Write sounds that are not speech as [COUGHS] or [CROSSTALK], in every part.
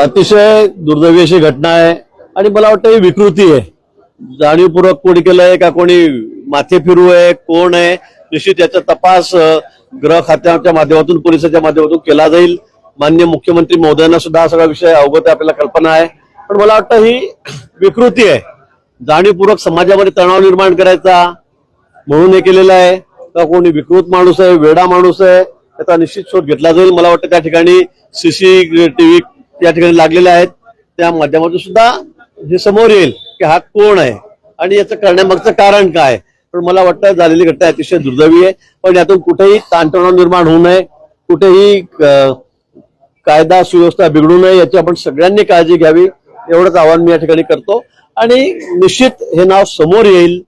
अतिशय दुर्दैवी अशी घटना आहे आणि मला वाटतं ही विकृती आहे. जाणीवपूर्वक कोणी केलंय का कोणी माथे फिरू आहे कोण आहे निश्चित याचा तपास ग्रह खात्याच्या माध्यमातून पोलिसाच्या माध्यमातून केला जाईल. मान्य मुख्यमंत्री महोदयांना सुद्धा हा सगळा विषय अवगत आहे आपल्याला कल्पना आहे. पण मला वाटतं ही विकृती आहे. जाणीवपूर्वक समाजामध्ये तणाव निर्माण करायचा म्हणून हे केलेलं आहे. का कोणी विकृत माणूस आहे वेडा माणूस आहे त्याचा निश्चित शोध घेतला जाईल. मला वाटतं त्या ठिकाणी सीसीटीव्ही या ठिकाणी लागलेले आहेत. त्या माध्यमातून सुद्धा हे समोर येईल की हा कोण आहे आणि याचं करण्यामागचं कारण काय. पण मला वाटतं झालेली घटना अतिशय दुर्दैवी आहे. पण यातून कुठेही ताणतणाव निर्माण होऊ नये. कुठेही कायदा सुव्यवस्था बिघडू नये याची आपण सगळ्यांनी काळजी घ्यावी. एवढंच आव्हान मी या ठिकाणी करतो. आणि निश्चित हे नाव समोर येईल.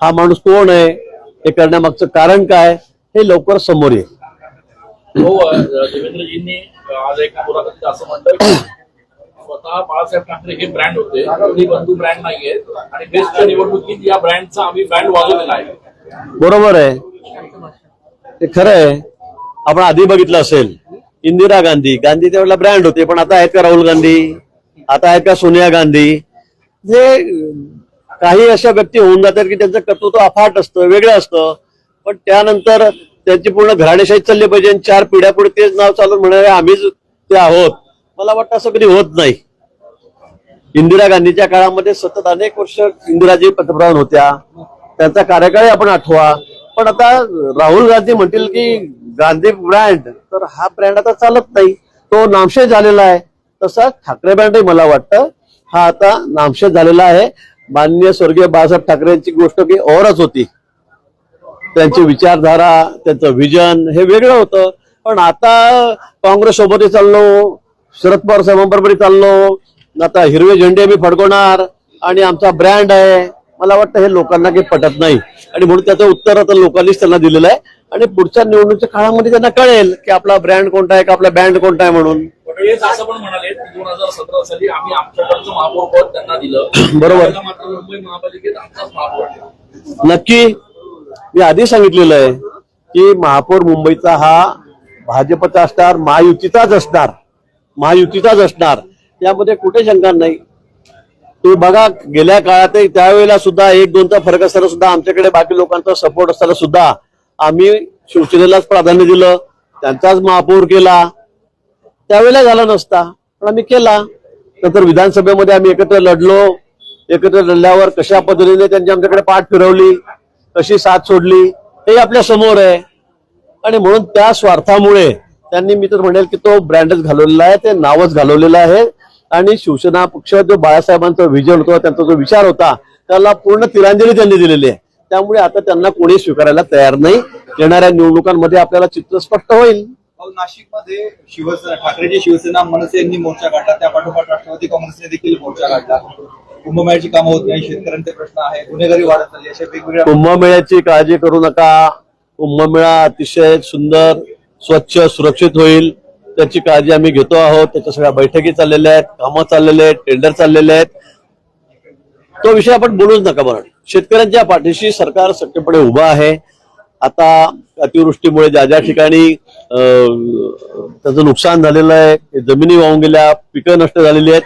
हा माणूस कोण आहे? हे करण्यामागचं कारण काय? हे लवकर समोर येईल. हो देवेंद्रजींनी आज एका मुलाखतीत असं म्हटलं की स्वतः बाळासाहेब ठाकरे हे ब्रँड होते. दोन्ही बंधू ब्रँड नाहीये. आणि बेस्टच्या निवडणुकीत या ब्रँडचा आम्ही ब्रँड वाजवलेला आहे. बरोबर आहे. ते खरं आहे. आपण आधी बघितलं असेल इंदिरा गांधी. गांधी त्यावेळेला ब्रँड होते पण आता आहेत का राहुल गांधी? आता आहेत का सोनिया गांधी? हे काही अशा व्यक्ती होऊन जातात की त्यांचं कर्तृत्व अफाट असतं वेगळं असतं. पण त्यानंतर त्यांची पूर्ण घराणेशाही चालली पाहिजे आणि चार पिढ्या पुढे तेच नाव चालून म्हणाले आम्हीच ते आहोत. मला वाटतं असं कधी होत नाही. इंदिरा गांधीच्या काळामध्ये सतत अनेक वर्ष इंदिराजी पंतप्रधान होत्या. त्यांचा कार्यकाळही आपण आठवा. पण आता राहुल गांधी म्हणतील की गांधी ब्रँड तर हा ब्रँड आता चालत नाही. तो नामशेष झालेला आहे. तसा ठाकरे ब्रँडही मला वाटतं. हा आता नामशेष झालेला आहे. माननीय स्वर्गीय बाळासाहेब ठाकरेंची गोष्ट की औरच होती. त्यांची विचारधारा त्यांचं विजन हे वेगळं होतं. पण आता काँग्रेस सोबतही चाललो शरद पवार साहेबांबरोबरही चाललो आता हिरवे झेंडे मी फडकवणार आणि आमचा ब्रँड आहे. मला वाटतं हे लोकांना काही पटत नाही. आणि म्हणून त्याचं उत्तर आता लोकांनीच त्यांना दिलेलं आहे. आणि पुढच्या निवडणुकीच्या काळामध्ये त्यांना कळेल की आपला ब्रँड कोणता आहे का आपला बँड कोणता आहे म्हणून. पटेल असं पण म्हणाले की दोन हजार सतरा साली आम्ही आमच्याकडचं महापौर पद त्यांना दिलं. [COUGHS] बरोबर. त्यावेळेला मात्र मुंबई महापालिकेत आमचाच महापौर आहे. नक्की. मी आधी सांगितलेलं आहे की महापौर मुंबईचा हा भाजपचा असणार महायुतीचाच असणार. महायुतीचाच असणार. यामध्ये कुठे शंका नाही. तुम्ही बघा गेल्या काळात त्यावेळेला सुद्धा एक दोनचा फरक असताना सुद्धा आमच्याकडे बाकी लोकांचा सपोर्ट असताना सुद्धा आम्ही शिवसेनेलाच प्राधान्य दिलं त्यांचाच महापौर केला. त्यावेळेला झाला नसता पण आम्ही केला. नंतर विधानसभेमध्ये आम्ही एकत्र लढलो. एकत्र लढल्यावर कशा पद्धतीने त्यांची आमच्याकडे पाठ फिरवली? कशी साथ सोडली हे आपल्यासमोर आहे. आणि म्हणून त्या स्वार्थामुळे त्यांनी मी तर म्हणेल की तो ब्रँडच घालवलेला आहे ते नावच घालवलेलं आहे. आणि शिवसेना पक्ष जो बाळासाहेबांचा विजन होता त्यांचा जो विचार होता त्याला पूर्ण तिरांजली त्यांनी दिलेली आहे. त्यामुळे आता त्यांना कोणी स्वीकारायला तयार नाही. येणाऱ्या निवडणुकांमध्ये आपल्याला चित्र स्पष्ट होईल. नाशिकमध्ये शिवसेना ठाकरेची शिवसेना मनसे यांनी मोर्चा काढला त्या पाठोपाठ राष्ट्रवादी काँग्रेसने देखील मोर्चा काढला. कुंभमेळ्याची कामं होत नाही शेतकऱ्यांचे प्रश्न आहे गुन्हेगारी वाढत चालली अशा वेगवेगळ्या कुंभमेळ्याची काळजी करू नका. कुंभमेळा अतिशय सुंदर स्वच्छ सुरक्षित होईल. त्याची काळजी आम्ही घेतो आहोत. त्याच्या सगळ्या बैठकी चाललेल्या आहेत कामं चाललेले आहेत टेंडर चाललेले आहेत. तो विषय आपण बोलूच नका बरं शेतकऱ्यांच्या पाठीशी सरकार सत्यपणे उभं आहे. आता अतिवृष्टीमुळे ज्या ज्या ठिकाणी त्याचं नुकसान झालेलं आहे जमिनी वाहून गेल्या पिकं नष्ट झालेली आहेत.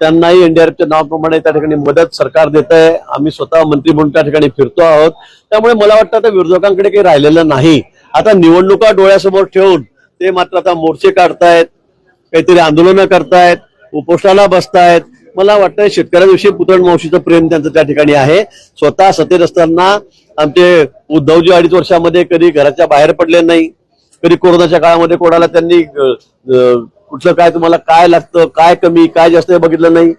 त्यांनाही एनडीआरएफच्या नावाप्रमाणे त्या ठिकाणी मदत सरकार देत आहे. आम्ही स्वतः मंत्री म्हणून त्या ठिकाणी फिरतो आहोत. त्यामुळे मला वाटतं आता विरोधकांकडे काही राहिलेलं नाही. आता निवडणुका डोळ्यासमोर ठेवून ते मात्र आता मोर्चे काढतायत काहीतरी आंदोलनं करतायत उपोषणाला बसतायत. मला वाटतं शेतकऱ्यांविषयी पुतळ मावशीचं प्रेम त्यांचं त्या ठिकाणी आहे. स्वतः सत्तेत असताना आमचे उद्धवजी अडीच वर्षामध्ये कधी घराच्या बाहेर पडले नाही. कधी कोरोनाच्या काळामध्ये कोणाला त्यांनी कुठलं काय तुम्हाला काय लागतं काय कमी काय जास्त हे बघितलं नाही.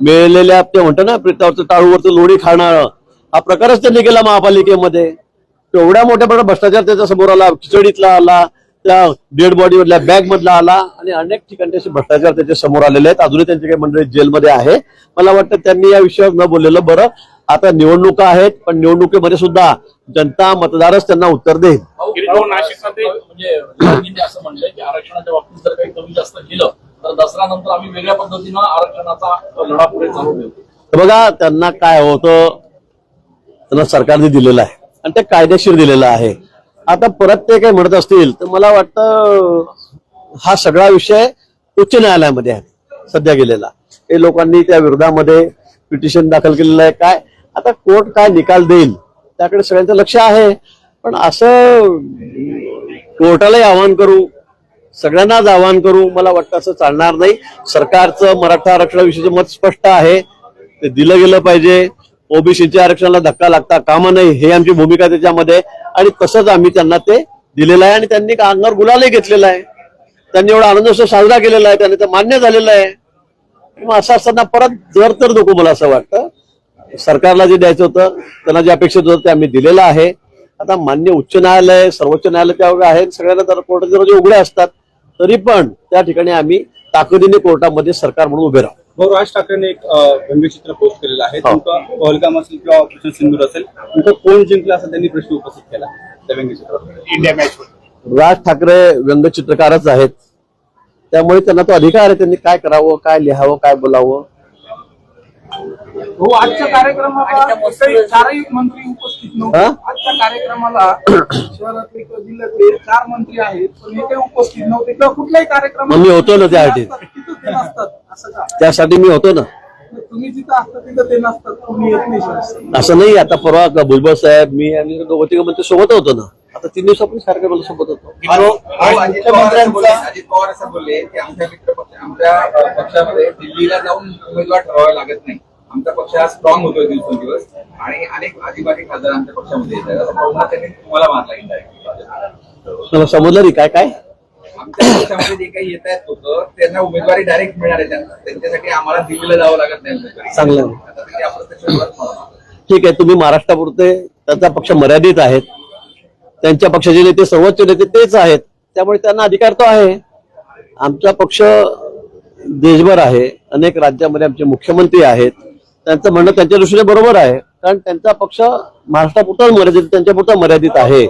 मिळालेल्या ते म्हणतं ना प्रेतावरचं टाळूवरचं लोणी खाणं हा प्रकारच त्यांनी केला महापालिकेमध्ये. एवढ्या मोठ्या प्रमाणात भ्रष्टाचार त्याच्यासमोर आला खिचडीतला आला त्या डेड बॉडी मधल्या बॅग मधला आला आणि अनेक ठिकाणी असे भ्रष्टाचार त्याच्यासमोर आलेले आहेत. अजूनही त्यांची काही मंडळी जेलमध्ये आहे. मला वाटतं त्यांनी या विषयावर न बोललेलं बरं. आता निवडणुका आहेत पण निवडणुकीमध्ये सुद्धा जनता मतदारच त्यांना उत्तर देईल. भाऊ, नाशिकमध्ये म्हणजे असं म्हणलंय की आरक्षणाच्या बाबतीत जर काही कमी जास्त केलं तर दसऱ्यानंतर आम्ही वेगळ्या पद्धतीनं आरक्षणाचा लढा पुढे चालू बघा त्यांना काय होतं त्यांना सरकारने दिलेलं आहे आणि ते कायदेशीर दिलेलं आहे. आता परत ते काही म्हणत असतील तर मला वाटतं हा सगळा विषय उच्च न्यायालयामध्ये आहे सध्या गेलेला. हे लोकांनी त्या विरोधामध्ये पिटिशन दाखल केलेलं आहे. काय? आता कोर्ट काय निकाल देईल त्याकडे सगळ्यांचं लक्ष आहे. पण असं कोर्टालाही आवाहन करू सगळ्यांनाच आवाहन करू मला वाटतं असं चालणार नाही. सरकारचं मराठा आरक्षणाविषयीचं मत स्पष्ट आहे. ते दिलं गेलं पाहिजे. ओबीसीच्या आरक्षणाला धक्का लागता कामा नाही हे आमची भूमिका त्याच्यामध्ये. आणि तसंच आम्ही त्यांना ते दिलेलं आहे आणि त्यांनी अंगावर गुलालही घेतलेला आहे. त्यांनी एवढा आनंदोत्सव साजरा केलेला आहे त्यांनी ते मान्य झालेलं आहे. मग असं असताना परत जर तर नको मला असं वाटतं. सरकारला जे द्यायचं होतं त्यांना जे अपेक्षित होतं ते आम्ही दिलेलं आहे. आता मान्य उच्च न्यायालय सर्वोच्च न्यायालय त्यावर आहे सगळ्यांना तर कोर्टाचे दरवाजे उघडे असतात तरी पण त्या ठिकाणी आम्ही ताकदीने कोर्टामध्ये सरकार म्हणून उभे राहू. भाऊ राज ठाकरेंनी एक व्यंगचित्र पोस्ट केलेलं आहे. हो. पहलगाम असेल किंवा ऑपरेशन सिंदूर असेल तुमचं कोण जिंकलं असं त्यांनी प्रश्न उपस्थित केला त्या व्यंगचित्रावर इंडिया मॅच राज ठाकरे व्यंगचित्रकारच आहेत. त्यामुळे त्यांना तो अधिकार आहे त्यांनी काय करावं काय लिहावं काय बोलावं. हो आजच्या कार्यक्रमाला काही चारही मंत्री उपस्थित नव्हते. हा? आजच्या कार्यक्रमाला [COUGHS] शहरातले किंवा जिल्ह्यातले चार मंत्री आहेत पण हे काही उपस्थित नव्हते. किंवा कुठल्याही कार्यक्रम मी होतो ना त्यासाठी. तिथं ते नसतात असं का? त्यासाठी मी होतो ना. तुम्ही जिथं असता तिथं ते नसतात तुम्ही येत नाही शहरात. असं नाही आता परवा का भुजबळ साहेब मी आणि गौतिक मंत्री सोबत होतो ना. आता तीन दिवसापूर्वी कार्यक्रमाला सोबत होतो. आज अजित पवार असं बोलले अजित पवार असं बोलले की आमच्या आमच्या पक्षामध्ये दिल्लीला जाऊन उमेदवार ठरवावे लागत नाही. आमचा पक्ष हा स्ट्रॉंग होतोय दिवसेंदिवस. आणि अनेक आदिवासी खासदार आमच्या पक्षामध्ये येत आहेत. पाहून त्यांनी तुम्हाला मारला इंडायरेक्ट समजलं नाही काय काय? आमच्या पक्षामध्ये जे काही येत आहेत लोक त्यांना उमेदवारी डायरेक्ट मिळणार आहे त्यांना. त्यांच्यासाठी आम्हाला दिल्लीला जावं लागत नाही चांगलं. ठीक आहे तुम्ही महाराष्ट्रापुरते त्यांचा पक्ष मर्यादित आहेत. त्यांच्या पक्षाचे नेते सर्वोच्च नेते तेच आहेत. त्यामुळे त्यांना अधिकार तो आहे. आमचा पक्ष देशभर आहे. अनेक राज्यामध्ये आमचे मुख्यमंत्री आहेत. त्यांचं म्हणणं त्यांच्या दृष्टीने बरोबर आहे. कारण त्यांचा पक्ष महाराष्ट्रापुरताच मर्यादित त्यांच्यापुरता मर्यादित आहे.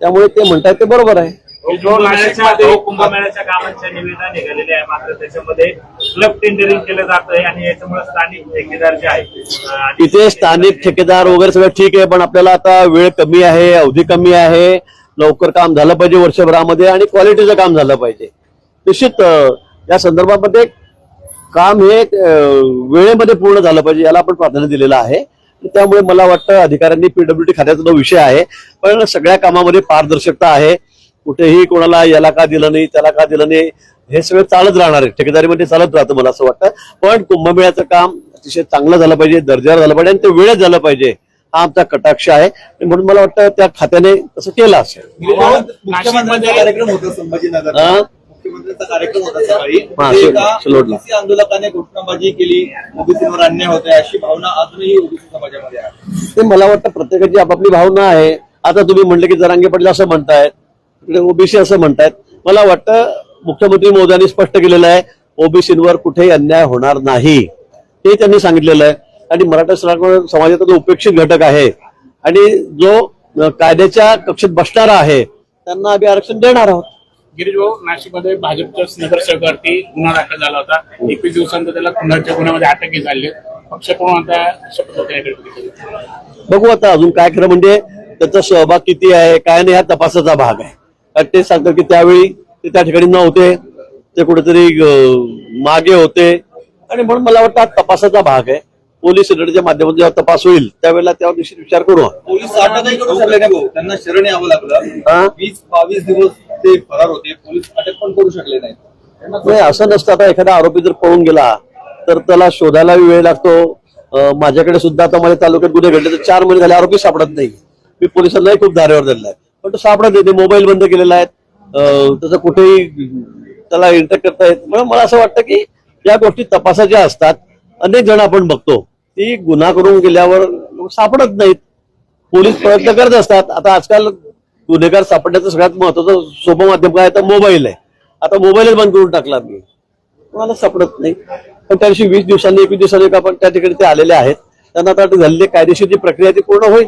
त्यामुळे ते म्हणतात ते बरोबर आहे. कुंभमेळ्याच्या कुंभमेळ्याच्या कामांच्या निविदा निघालेल्या आहे मात्र त्याच्यामध्ये क्लब टेंडरिंग केलं जात आहे आणि याच्यामुळे स्थानिक ठेकेदार जे आहेत अं, आणि- इथे स्थानिक ठेकेदार वगैरे सगळं ठीक आहे पण आपल्याला आता वेळ कमी आहे अवधी कमी आहे. लवकर काम झालं पाहिजे वर्षभरामध्ये आणि क्वालिटीचं काम झालं पाहिजे. निश्चित या संदर्भामध्ये काम हे वेळेमध्ये पूर्ण झालं पाहिजे याला आपण प्राधान्य दिलेलं आहे. त्यामुळे मला वाटतं अधिकाऱ्यांनी पीडब्ल्यूडी खात्याचा जो विषय आहे पण सगळ्या कामामध्ये पारदर्शकता आहे. कुठेही कोणाला याला का दिलं नाही त्याला का दिलं नाही हे सगळं चालत राहणार आहे. ठेकेदारीमध्ये चालत राहतं मला असं वाटतं. पण कुंभमेळ्याचं काम अतिशय चांगलं झालं पाहिजे दर्जावर झालं पाहिजे आणि ते वेळेत झालं पाहिजे. हा आमचा कटाक्ष आहे. म्हणून मला वाटतं त्या खात्याने तसं केलं असेल. मुख्यमंत्र्यांचा कार्यक्रम होता होता सकाळी ते आंदोलकाने घोषणाबाजी केली. ओबीसीवर अन्याय होतोय अशी भावना अजूनही ओबीसी समाजामध्ये आहे. ते मला वाटतं प्रत्येकाची आपापली भावना आहे. आता तुम्ही म्हणले की जरांगे पाटील असं म्हणतायत इकडे ओबीसी असं म्हणतायत. मला वाटतं मुख्यमंत्री मोदयांनी स्पष्ट केलेलं आहे ओबीसीवर कुठेही अन्याय होणार नाही. हे त्यांनी सांगितलेलं आहे. आणि मराठा समाज- समाजाचा जो उपेक्षित घटक आहे आणि जो कायद्याच्या कक्षेत बसणारा आहे त्यांना आम्ही आरक्षण देणार आहोत. गिरीश भाऊ नाशिकमध्ये भाजपच्या नगरसेवकावरती गुन्हा दाखल झाला होता एकवीस दिवसांत त्याला खुनाच्या गुन्ह्यामध्ये अटकही झाली. पक्षाकडून आता शपथ. बघू आता अजून काय खरं म्हणजे त्याचा सहभाग किती आहे काय नाही हा तपासाचा भाग आहे कारण ते सांगतात की त्यावेळी ते त्या ठिकाणी नव्हते ते कुठेतरी मागे होते आणि म्हणून मला वाटतं हा तपासाचा भाग आहे पोलीस यंत्रणेच्या माध्यमातून जेव्हा तपास होईल त्यावेळेला त्यावर निश्चित विचार करू. पोलीस त्यांना शरण यावं? लागलं वीस बावीस दिवस ते फरार होते पोलीस अटक पण करू शकले नाही नाही असं नसतं. आता एखादा आरोपी जर पळून गेला तर त्याला शोधायला वेळ लागतो. माझ्याकडे सुद्धा आता माझ्या तालुक्यात गुन्हे घडले तर चार महिने झाले आरोपी सापडत नाही. मी पोलिसांनाही खूप धारेवर धरला आहे. पण तो सापडत नाही ते मोबाईल बंद केलेला आहे त्याचं कुठेही त्याला इंटर करता येत म्हणून मला असं वाटतं की या गोष्टी तपासाच्या असतात. अनेक जण आपण बघतो ती गुन्हा करून गेल्यावर सापडत नाहीत. पोलीस प्रयत्न करत असतात. आता आजकाल गुन्हेगार सापडण्याचं सगळ्यात महत्वाचं सोपं माध्यम काय तर मोबाईल आहे. आता मोबाईलच बंद करून टाकला मी. मला सापडत नाही. पण त्या दिवशी वीस दिवसांनी एकवीस दिवसांनी आपण त्या ठिकाणी ते आलेले आहेत. त्यांना आता झालेली कायदेशीर जी प्रक्रिया ती पूर्ण होईल.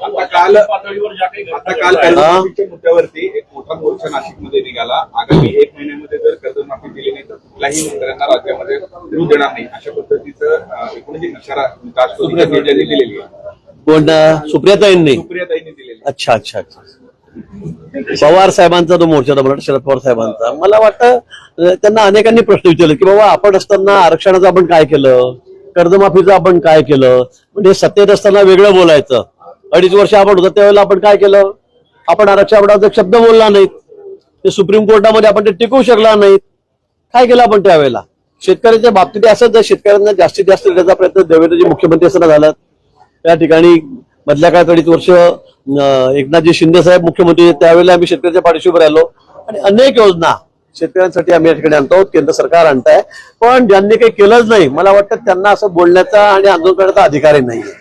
आता काल पातळीवर ज्या काही आता घटना काल घडल्या. कर्जमाफीच्या मुद्द्यावरती एक मोठा मोर्चा नाशिकमध्ये निघाला. आगामी एक महिन्यामध्ये जर कर्जमाफी दिली नाही तर कुठल्याही शेतकऱ्यांना राज्यामध्ये फिरू देणार नाही अशा पद्धतीचं अं, एकूणच एक इशारा राष्ट्रपतीच्या नेत्यांनी दिलेली आहे. कोण सुप्रियाताईंनी सुप्रियाताईंनी दिलेली. अच्छा अच्छा अच्छा. पवार साहेबांचा तो मोर्चा होता शरद पवार साहेबांचा. मला वाटतं त्यांना अनेकांनी प्रश्न विचारले की बाबा आपण असताना आरक्षणाचं आपण काय केलं? कर्जमाफीचं आपण काय केलं? म्हणजे सत्तेत असताना वेगळं बोलायचं. अडीच वर्ष आपण होतं त्यावेळेला आपण काय केलं? आपण आरक्षणाबद्दल एक शब्द बोलला नाहीत. ते सुप्रीम कोर्टामध्ये आपण ते टिकवू शकला नाहीत. काय केलं आपण त्यावेळेला? शेतकऱ्यांच्या बाबतीत असंच आहे शेतकऱ्यांना जास्तीत जास्त देण्याचा प्रयत्न देवेंद्रजी मुख्यमंत्री असताना झाला त्या ठिकाणी मधल्या काळात अडीच वर्ष एकनाथजी शिंदे साहेब मुख्यमंत्री त्यावेळेला आम्ही शेतकऱ्याच्या पाठीशी उभे राहिलो. आणि अनेक योजना शेतकऱ्यांसाठी आम्ही या ठिकाणी आणतो. केंद्र सरकार आणताय. पण ज्यांनी काही केलंच नाही मला वाटतं त्यांना असं बोलण्याचा आणि आंदोलन करण्याचा अधिकारही नाहीये.